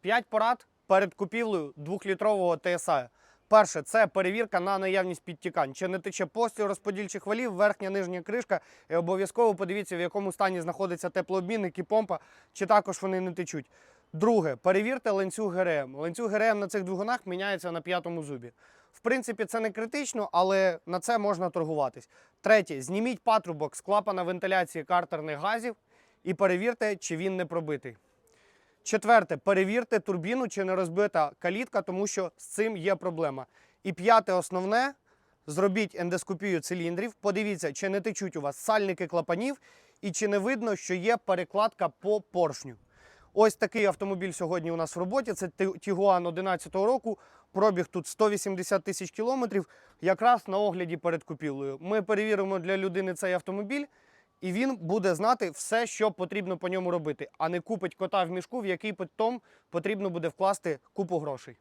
5 порад перед купівлею 2-літрового TSI. Перше це перевірка на наявність підтікань. Чи не тече постіль розподільчих валів, верхня нижня кришка. І обов'язково подивіться, в якому стані знаходиться теплообмінник і помпа, чи також вони не течуть. Друге, перевірте ланцюг ГРМ. Ланцюг ГРМ на цих двигунах міняється на п'ятому зубі. В принципі, це не критично, але на це можна торгуватись. Третє, зніміть патрубок з клапана вентиляції картерних газів і перевірте, чи він не пробитий. Четверте, перевірте турбіну, чи не розбита калітка, тому що з цим є проблема. І п'яте, основне, зробіть ендоскопію циліндрів, подивіться, чи не течуть у вас сальники клапанів і чи не видно, що є перекладка по поршню. Ось такий автомобіль сьогодні у нас в роботі. Це Тігуан 11-го року. Пробіг тут 180 тисяч кілометрів, якраз на огляді перед купівлею. Ми перевіримо для людини цей автомобіль, і він буде знати все, що потрібно по ньому робити, а не купить кота в мішку, в який потім потрібно буде вкласти купу грошей.